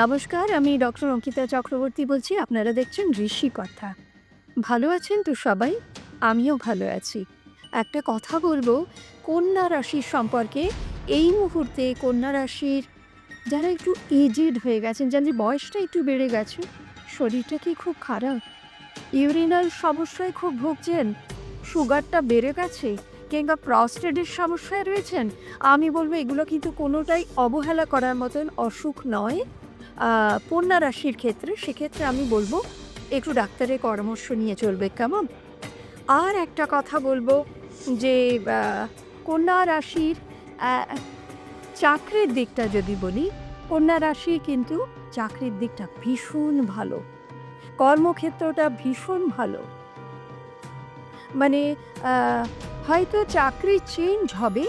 নমস্কার, আমি ডক্টর অঙ্কিতা চক্রবর্তী বলছি, আপনারা দেখছেন ঋষি কথা। ভালো আছেন তো সবাই? আমিও ভালো আছি। একটা কথা বলব, কন্যা রাশির সম্পর্কে। এই মুহূর্তে কন্যা রাশির যারা একটু এজেড হয়ে গেছেন, যাদের বয়সটা একটু বেড়ে গেছে, শরীরটা কি খুব খারাপ? ইউরিনাল সমস্যায় খুব ভুগছেন? সুগারটা বেড়ে গেছে? কিংবা প্রস্টেটের সমস্যায় রয়েছেন? আমি বলব, এগুলো কিন্তু কোনোটাই অবহেলা করার মতন অসুখ নয়। কন্যা রাশির ক্ষেত্রে, সেক্ষেত্রে আমি বলব, একটু ডাক্তারের পরামর্শ নিয়ে চলবে, কেমন? আর একটা কথা বলব যে কন্যা রাশির চাকরির দিকটা যদি বলি কন্যা রাশি কিন্তু চাকরির দিকটা ভীষণ ভালো। কর্মক্ষেত্রটা ভীষণ ভালো। মানে হয়তো চাকরি চেঞ্জ হবে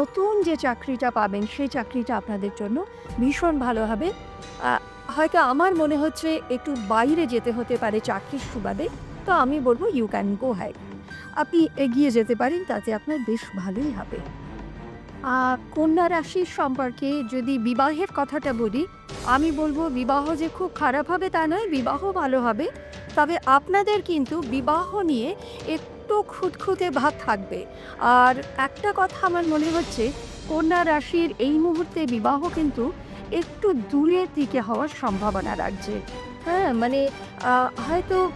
নতুন যে চাকরিটা পাবেন, সেই চাকরিটা আপনাদের জন্য ভীষণ ভালো হবে। হয়তো আমার মনে হচ্ছে একটু বাইরে যেতে হতে পারে চাকরির সুবাদে, তো আমি বলব ইউ ক্যান গো হাই আপনি এগিয়ে যেতে পারেন, তাতে আপনার বেশ ভালোই হবে। কন্যা রাশির সম্পর্কে যদি বিবাহের কথাটা বলি, আমি বলব বিবাহ যে খুব খারাপ হবে তা নয়, বিবাহ ভালো হবে। তবে আপনাদের কিন্তু বিবাহ নিয়ে একটু খুঁতখুঁতে ভাব থাকবে। আর একটা কথা আমার মনে হচ্ছে, কন্যা রাশির এই মুহূর্তে বিবাহ কিন্তু একটু দূরের দিকে হওয়ার সম্ভাবনা রাখছে। হ্যাঁ মানে হয়তো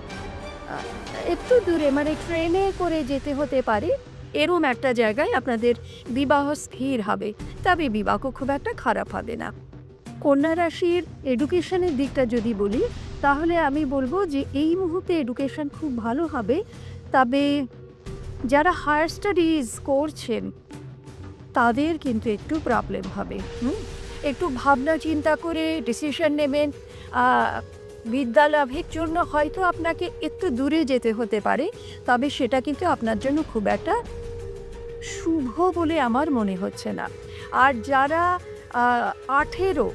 একটু দূরে মানে ট্রেনে করে যেতে হতে পারে। এরম একটা জায়গায় আপনাদের বিবাহ স্থির হবে। তবে বিবাহ খুব একটা খারাপ হবে না। কন্যা রাশির এডুকেশনের দিকটা যদি বলি, তাহলে আমি বলব যে এই মুহূর্তে এডুকেশন খুব ভালো হবে। তবে যারা হায়ার স্টাডিজ করছেন, তাদের কিন্তু একটু প্রবলেম হবে, হুম? একটু ভাবনা চিন্তা করে ডিসিশন নেবেন। বিদ্যা লাভের জন্য হয়তো আপনাকে একটু দূরে যেতে হতে পারে, তবে সেটা কিন্তু আপনার জন্য খুব একটা শুভ বলে আমার মনে হচ্ছে না। আর যারা আঠেরো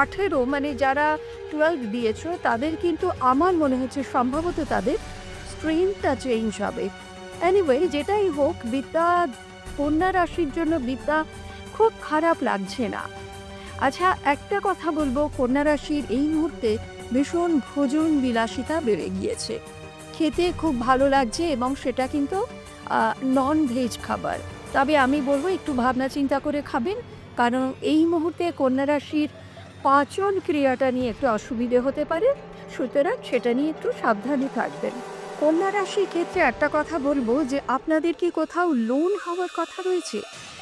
আঠেরো মানে যারা টুয়েলভ দিয়েছ, তাদের কিন্তু আমার মনে হচ্ছে সম্ভবত তাদের স্ট্রিমটা চেঞ্জ হবে। এনিওয়ে যেটাই হোক, বিদ্যা, কন্যা রাশির জন্য বিদ্যা খুব খারাপ লাগছে না। আচ্ছা একটা কথা বলব, কন্যা রাশির এই মুহূর্তে ভীষণ ভোজন বিলাসিতা বেড়ে গিয়েছে। খেতে খুব ভালো লাগছে এবং সেটা কিন্তু নন ভেজ খাবার। তবে আমি বলব, একটু ভাবনা চিন্তা করে খাবেন, কারণ এই মুহূর্তে কন্যা রাশির পাচন ক্রিয়াটা নিয়ে একটু অসুবিধে হতে পারে, সুতরাং সেটা নিয়ে একটু সাবধানে থাকবেন। কন্যা রাশির ক্ষেত্রে একটা কথা বলব যে, আপনাদের কি কোথাও লোন হওয়ার কথা রয়েছে?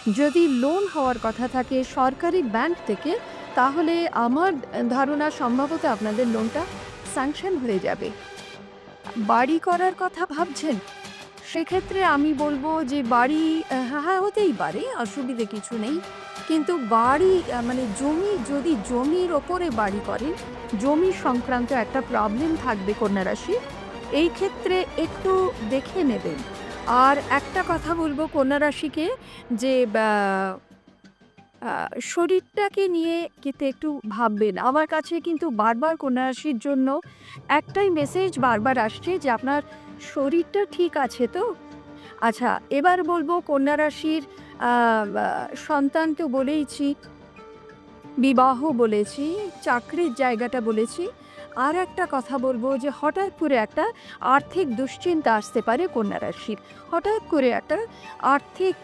যদি লোন হওয়ার কথা থাকে সরকারি ব্যাংক থেকে তাহলে আমার ধারণা সম্ভবত আপনাদের লোনটা স্যাংশন হয়ে যাবে। বাড়ি করার কথা ভাবছেন? সেক্ষেত্রে আমি বলব যে বাড়ি আহ, হ্যাঁ হতেই পারে অসুবিধে কিছু নেই। কিন্তু বাড়ি মানে জমি যদি জমির ওপরে বাড়ি করেন জমি সংক্রান্ত একটা প্রবলেম থাকবে কন্যা রাশি এই ক্ষেত্রে একটু দেখে নেবেন। আর একটা কথা বলব কন্যা রাশিকে, যে শরীরটাকে নিয়ে কিন্তু একটু ভাববেন। আমার কাছে কিন্তু বারবার কন্যা রাশির জন্য একটাই মেসেজ বারবার আসছে যে, আপনার শরীরটা ঠিক আছে তো? আচ্ছা এবার বলব কন্যা রাশির সন্তান তো বলেইছি, বিবাহ বলেছি, চাকরির জায়গাটা বলেছি আর একটা কথা বলব যে হঠাৎ করে একটা আর্থিক দুশ্চিন্তা আসতে পারে কন্যা রাশির। হঠাৎ করে একটা আর্থিক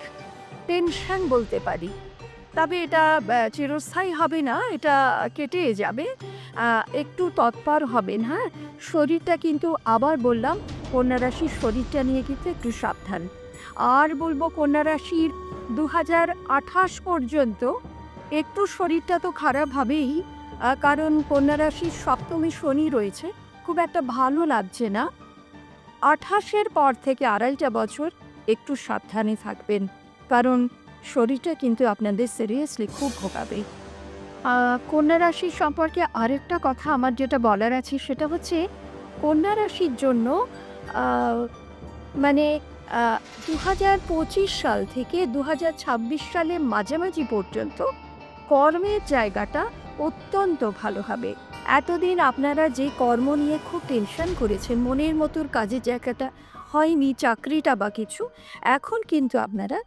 টেনশন বলতে পারি। তবে এটা চিরস্থায়ী হবে না, এটা কেটে যাবে। একটু তৎপর হবেন হ্যাঁ? শরীরটা কিন্তু আবার বললাম, কন্যা রাশির শরীরটা নিয়ে কিন্তু একটু সাবধান। আর বলব কন্যা রাশির দু পর্যন্ত একটু শরীরটা তো খারাপ হবেই। কারণ কন্যা রাশির সপ্তমী শনি রয়েছে। খুব একটা ভালো লাগছে না। আঠাশের পর থেকে আড়াইটা বছর একটু সাবধানে থাকবেন, কারণ শরীরটা কিন্তু আপনাদের সিরিয়াসলি খুব ভোগাবে। কন্যা রাশির সম্পর্কে আরেকটা কথা আমার যেটা বলার আছে সেটা হচ্ছে কন্যা রাশির জন্য মানে দু হাজার পঁচিশ সাল থেকে দু হাজার ছাব্বিশ সালের মাঝামাঝি পর্যন্ত কর্মের জায়গাটা অত্যন্ত ভালো হবে। এতদিন আপনারা যে কর্ম নিয়ে খুব টেনশন করেছেন, মনের মতোর কাজের জায়গাটা হয়নি, চাকরিটা বা কিছু, এখন কিন্তু আপনারা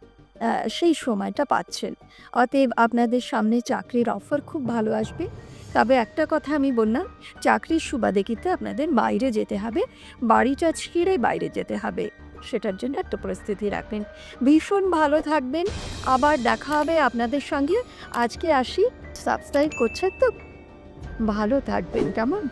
সেই সময়টা পাচ্ছেন। অতএব আপনাদের সামনে চাকরির অফার খুব ভালো আসবে। তবে একটা কথা আমি বললাম, চাকরির সুবাদে কিন্তু আপনাদের বাইরে যেতে হবে, বাড়িটা ছেড়ে বাইরে যেতে হবে। সেটার জন্য একটা পরিস্থিতি রাখবেন। ভীষণ ভালো থাকবেন। আবার দেখা হবে আপনাদের সঙ্গে। আজকে আসি। সাবস্ক্রাইব করছেন তো? ভালো থাকবেন, কেমন?